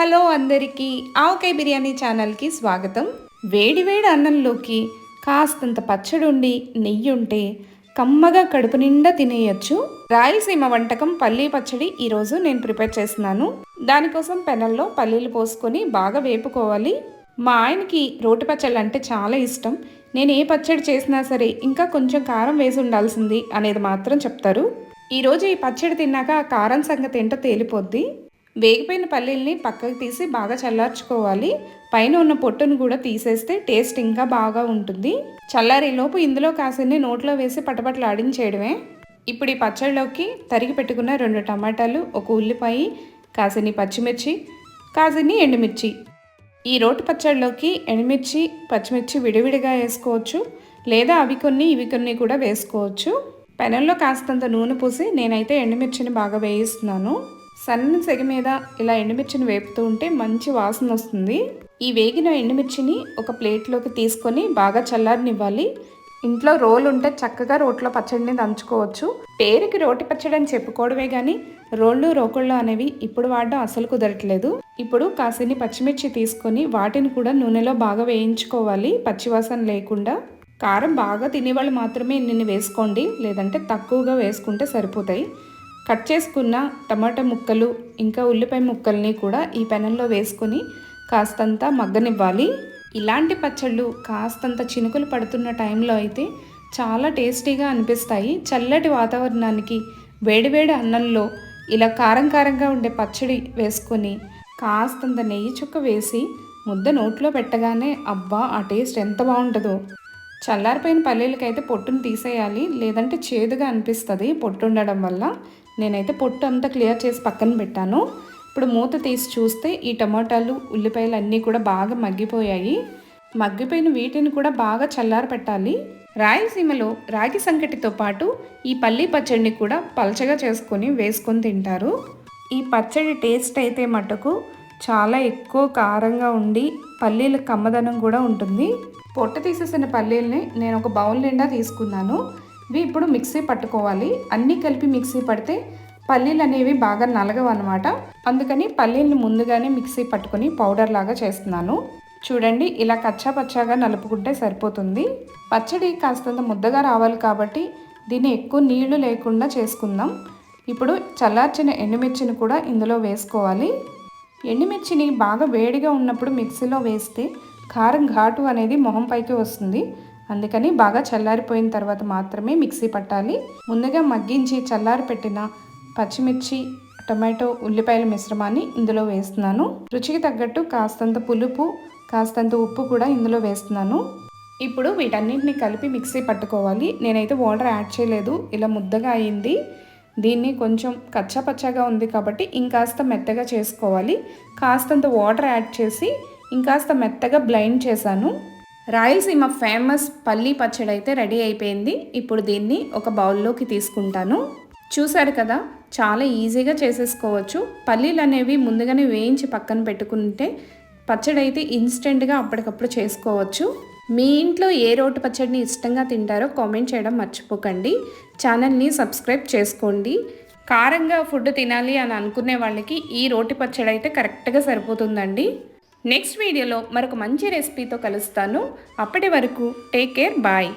Hello అందరికీ ఆవకాయ బిర్యానీ ఛానల్కి స్వాగతం. వేడివేడి అన్నంలోకి కాస్తంత పచ్చడి ఉండి నెయ్యి ఉంటే కమ్మగా కడుపు నిండా తినేయచ్చు. రాయలసీమ వంటకం పల్లీ పచ్చడి ఈరోజు నేను ప్రిపేర్ చేస్తున్నాను. దానికోసం పెనల్లో పల్లీలు పోసుకొని బాగా వేపుకోవాలి. మా ఆయనకి రోటి పచ్చళ్ళు అంటే చాలా ఇష్టం. నేను ఏ పచ్చడి చేసినా సరే ఇంకా కొంచెం కారం వేసి ఉండాల్సింది అనేది మాత్రం చెప్తారు. ఈరోజు ఈ పచ్చడి తిన్నాక ఆ కారం సంగతి ఏంటో తేలిపోద్ది. వేగిపోయిన పల్లీల్ని పక్కకు తీసి బాగా చల్లార్చుకోవాలి. పైన ఉన్న పొట్టును కూడా తీసేస్తే టేస్ట్ ఇంకా బాగా ఉంటుంది. చల్లారేలోపు ఇందులో కాసిన్ని నోట్లో వేసి పటపటలాడించేయడమే ఇప్పుడు ఈ పచ్చడిలోకి తరిగి పెట్టుకున్న రెండు టమాటాలు ఒక ఉల్లిపాయ కాసిన్ని పచ్చిమిర్చి కాసిన్ని ఎండుమిర్చి. ఈ రోటి పచ్చడిలోకి ఎండుమిర్చి పచ్చిమిర్చి విడివిడిగా వేసుకోవచ్చు. లేదా అవి కొన్ని ఇవి కొన్ని కూడా వేసుకోవచ్చు. పెనంలో కాస్తంత నూనె పూసి నేనైతే ఎండుమిర్చిని బాగా వేయిస్తున్నాను. సన్న సెగ మీద ఇలా ఎండుమిర్చిని వేపుతూ ఉంటే మంచి వాసన వస్తుంది. ఈ వేగిన ఎండుమిర్చిని ఒక ప్లేట్లోకి తీసుకొని బాగా చల్లారనివ్వాలి. ఇంట్లో రోలు ఉంటే చక్కగా రోట్లో పచ్చడిని దంచుకోవచ్చు. పేరుకి రోటి పచ్చడి అని చెప్పుకోవడమే కానీ రోళ్ళు రోకళ్ళు అనేవి ఇప్పుడు వాడడం అసలు కుదరట్లేదు. ఇప్పుడు కాసిని పచ్చిమిర్చి తీసుకొని వాటిని కూడా నూనెలో బాగా వేయించుకోవాలి. పచ్చివాసన లేకుండా. కారం బాగా తినేవాళ్ళు మాత్రమే నిన్ను వేసుకోండి. లేదంటే తక్కువగా వేసుకుంటే సరిపోతాయి. కట్ చేసుకున్న టమాటా ముక్కలు ఇంకా ఉల్లిపాయ ముక్కల్ని కూడా ఈ పెనంలో వేసుకొని కాస్తంత మగ్గనివ్వాలి. ఇలాంటి పచ్చళ్ళు కాస్తంత చినుకులు పడుతున్న టైంలో అయితే చాలా టేస్టీగా అనిపిస్తాయి. చల్లటి వాతావరణానికి వేడివేడి అన్నంలో ఇలా కారం కారంగా ఉండే పచ్చడి వేసుకొని కాస్తంత నెయ్యి చుక్క వేసి ముద్ద నోట్లో పెట్టగానే అబ్బా ఆ టేస్ట్ ఎంత బాగుంటుందో. చల్లారిపోయిన పల్లీలకైతే పొట్టును తీసేయాలి లేదంటే చేదుగా అనిపిస్తుంది పొట్టు ఉండడం వల్ల. నేనైతే పొట్టు అంతా క్లియర్ చేసి పక్కన పెట్టాను. ఇప్పుడు మూత తీసి చూస్తే ఈ టమాటాలు ఉల్లిపాయలు అన్నీ కూడా బాగా మగ్గిపోయాయి. మగ్గిపోయిన వీటిని కూడా బాగా చల్లార పెట్టాలి. రాయలసీమలో రాగి సంకటితో పాటు ఈ పల్లీ పచ్చడిని కూడా పలచగా చేసుకొని వేసుకొని తింటారు. ఈ పచ్చడి టేస్ట్ అయితే మటుకు చాలా ఎక్కువ కారంగా ఉండి పల్లీల కమ్మదనం కూడా ఉంటుంది. పొట్ట తీసేసిన పల్లీల్ని నేను ఒక బౌల్ నిండా తీసుకున్నాను. ఇవి ఇప్పుడు మిక్సీ పట్టుకోవాలి. అన్నీ కలిపి మిక్సీ పడితే పల్లీలు అనేవి బాగా నలగవు అనమాట అందుకని పల్లీల్ని ముందుగానే మిక్సీ పట్టుకొని పౌడర్ లాగా చేస్తున్నాను. చూడండి ఇలా కచ్చా పచ్చాగా నలుపుకుంటే సరిపోతుంది. పచ్చడి కాస్తంత ముద్దగా రావాలి కాబట్టి దీన్ని ఎక్కువ నీళ్ళు లేకుండా చేసుకుందాం. ఇప్పుడు చల్లార్చిన ఎండుమిర్చిని కూడా ఇందులో వేసుకోవాలి. ఎండుమిర్చిని బాగా వేడిగా ఉన్నప్పుడు మిక్సీలో వేస్తే కారం ఘాటు అనేది మొహం పైకి వస్తుంది. అందుకని బాగా చల్లారిపోయిన తర్వాత మాత్రమే మిక్సీ పట్టాలి. ముందుగా మగ్గించి చల్లారి పెట్టిన పచ్చిమిర్చి టమాటో ఉల్లిపాయల మిశ్రమాన్ని ఇందులో వేస్తున్నాను. రుచికి తగ్గట్టు కాస్తంత పులుపు కాస్తంత ఉప్పు కూడా ఇందులో వేస్తున్నాను. ఇప్పుడు వీటన్నింటిని కలిపి మిక్సీ పట్టుకోవాలి. నేనైతే వాటర్ యాడ్ చేయలేదు. ఇలా ముద్దగా అయింది. దీన్ని కొంచెం కచ్చాపచ్చాగా ఉంది కాబట్టి ఇంకాస్త మెత్తగా చేసుకోవాలి. కాస్తంత వాటర్ యాడ్ చేసి ఇంకాస్త మెత్తగా బ్లైండ్ చేశాను. రాయలసీమ ఫేమస్ పల్లీ పచ్చడి అయితే రెడీ అయిపోయింది. ఇప్పుడు దీన్ని ఒక బౌల్లోకి తీసుకుంటాను. చూసారు కదా చాలా ఈజీగా చేసేసుకోవచ్చు. పల్లీలు అనేవి ముందుగానే వేయించి పక్కన పెట్టుకుంటే పచ్చడి అయితే ఇన్స్టెంట్గా అప్పటికప్పుడు చేసుకోవచ్చు. మీ ఇంట్లో ఏ రోటి పచ్చడిని ఇష్టంగా తింటారో కామెంట్ చేయడం మర్చిపోకండి. ఛానల్ని సబ్స్క్రైబ్ చేసుకోండి. కారంగా ఫుడ్ తినాలి అని అనుకునే వాళ్ళకి ఈ రోటి పచ్చడి అయితే కరెక్ట్గా సరిపోతుందండి. నెక్స్ట్ వీడియోలో మరొక మంచి రెసిపీతో కలుస్తాను. అప్పటి వరకు టేక్ కేర్ బాయ్